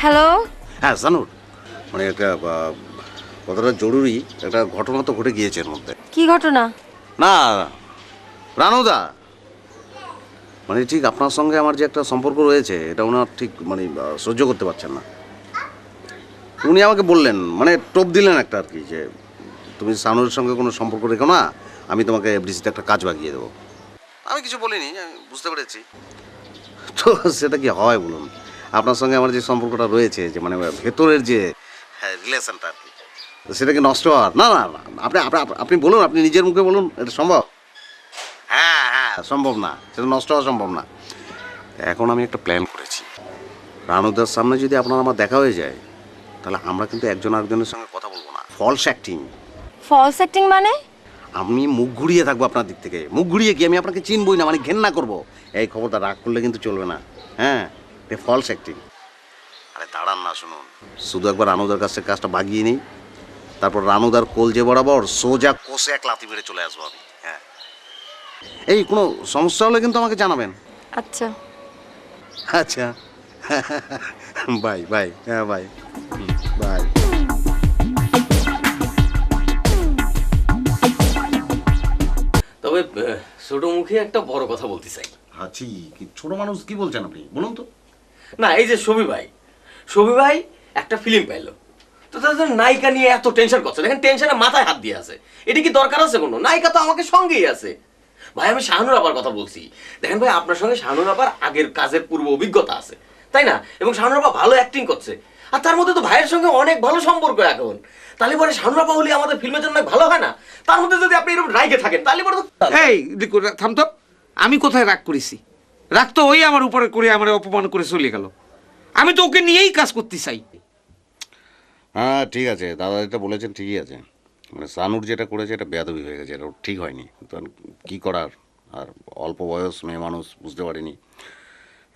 Hello হ্যাঁ জানুর মানে একটা কতটা জরুরি একটা ঘটনা তো ঘটে গিয়েছে এর মধ্যে। কি ঘটনা? না রানুদা। মানে ঠিক আপনার সঙ্গে আমার যে একটা সম্পর্ক রয়েছে এটা ওনার ঠিক মানে সহ্য করতে পারছেন না। উনি আমাকে বললেন মানে টোপ দিলেন একটা আর কি যে তুমি সানুর সঙ্গে কোনো সম্পর্ক রেখো না আমি তোমাকে এফডিসিতে একটা কাজ বাগিয়ে দেবো। আমি কিছু বলিনি আমি বুঝতে পেরেছি। তো সেটা কি হয় বলুন? আপনার সঙ্গে আমার যে সম্পর্কটা রয়েছে যে মানে ভেতরের যে রিলেশনটা আর কি। তো সেটা কি নষ্ট হওয়ার? না না না, আপনি আপনি- আপনি বলুন আপনি নিজের মুখে বলুন এটা সম্ভব? হ্যাঁ হ্যাঁ। সম্ভব না সেটা নষ্ট হওয়া সম্ভব না। এখন আমি একটা প্ল্যান করেছি। রানুদার সামনে যদি আপনার আমার দেখা হয়ে যায় তাহলে আমরা কিন্তু একজন আরেকজনের সঙ্গে কথা বলব না। ফলস অ্যাক্টিং ফলস অ্যাক্টিং মানে? আমি মুখ ঘুরিয়ে থাকব আপনার দিক থেকে। মুখ ঘুরিয়ে কি আমি আপনাকে চিনবই না মানে ঘেন্না করব। এই খবরটা রাগ করলে কিন্তু চলবে না। হ্যাঁ? এটা ফলস অ্যাক্টিং আরে দাঁড়ান না শুনুন। শুধু একবার রানুদার কাছ থেকে কাজটা বাগিয়ে নিই। তারপর রানুদার কোল যে বরাবর সোজা কোষে এক লাথি মেরে চলে আসব আমি। হ্যাঁ। এই কোনো সমস্যা হলে কিন্তু আমাকে জানাবেন। আচ্ছা। আচ্ছা। বাই বাই হ্যাঁ বাই। বাই। তবে ছোট মুখে একটা বড় কথা বলতে চাই। আছি কি ছোট মানুষ কি বলছেন আপনি? বলুন তো। না, এই যে ছবি ভাই। ছবি ভাই একটা ফিল্ম পাইলো। তো তাদের নায়িকা নিয়ে এত টেনশন করছে। দেখেন টেনশনে মাথায় হাত দিয়ে আছে। এটা কি দরকার আছে কোনো? নায়িকা তো আমাকে সঙ্গেই আছে। ভাই, আমি শাহানুর আবার কথা বলছি। দেখেন ভাই, আপনার সঙ্গে শাহানুর আবার আগের কাজের পূর্ব অভিজ্ঞতা আছে। তাই না? এবং শাহানুর আবার ভালো অ্যাক্টিং করছে। আর তার মধ্যে তো ভাইয়ের সঙ্গে অনেক ভালো সম্পর্ক এখন। তাহলে পরে শাহানুর আবার হলে আমাদের ফিল্মের জন্য ভালো হয় না? তার মধ্যে যদি আপনি এরকম রাইগে থাকেন, তাহলে পরে তো এই রা- আমি কোথায় রাগ করেছি? রাগ তো ওই আমার উপরে করে আমার অপমান করে চলে গেল। আমি তো ওকে নিয়েই কাজ করতে চাই। হ্যাঁ ঠিক আছে। দাদা যেটা বলেছেন ঠিকই আছে। মানে সানুর যেটা করেছে, এটা বেয়াদবি হয়ে গেছে। এটা ঠিক হয়নি। কি কী করার? আর অল্প বয়স, মেয়ে মানুষ, বুঝতে পারিনি।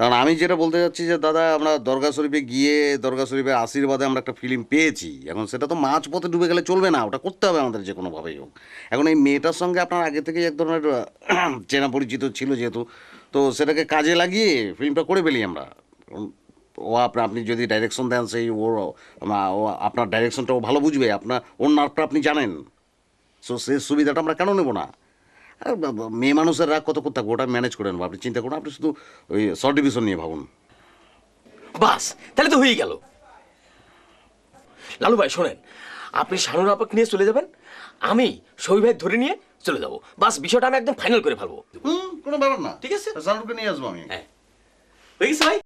কারণ আমি যেটা বলতে চাচ্ছি যে, দাদা, আমরা দরগা শরীফে গিয়ে, দরগা শরীফের আশীর্বাদে আমরা একটা ফিল্ম পেয়েছি। এখন সেটা তো মাঝ পথে ডুবে গেলে চলবে না, ওটা করতে হবে আমাদের যে কোনোভাবেই হোক। এখন এই মেয়েটার সঙ্গে আপনার আগে থেকেই এক ধরনের চেনা পরিচিত ছিল যেহেতু, তো সেটাকে কাজে লাগিয়ে ফিল্মটা করে ফেলি আমরা। ও আপনার আপনি যদি ডাইরেকশন দেন, সেই ওর ও আপনার ডাইরেকশনটা ও ভালো বুঝবে, আপনার, ওর নার্ভটা আপনি জানেন। সো সেই সুবিধাটা আমরা কেন নেব না? আর মেয়ে মানুষের রাগ কত করতে ওটা ম্যানেজ করে নেব। আপনি চিন্তা করুন আপনি শুধু ওই শর্ট ডিভিশন নিয়ে ভাবুন। বাস তাহলে তো হয়েই গেল। লালু ভাই শোনেন আপনি শানুর আপাকে নিয়ে চলে যাবেন আমি সবি ভাই ধরে নিয়ে চলে যাব। বাস বিষয়টা আমি একদম ফাইনাল করে ফেলব। কোনো ব্যাপার না। ঠিক আছে। সানুকে নিয়ে আসব আমি। হ্যাঁ। হয়ে গেছে ভাই?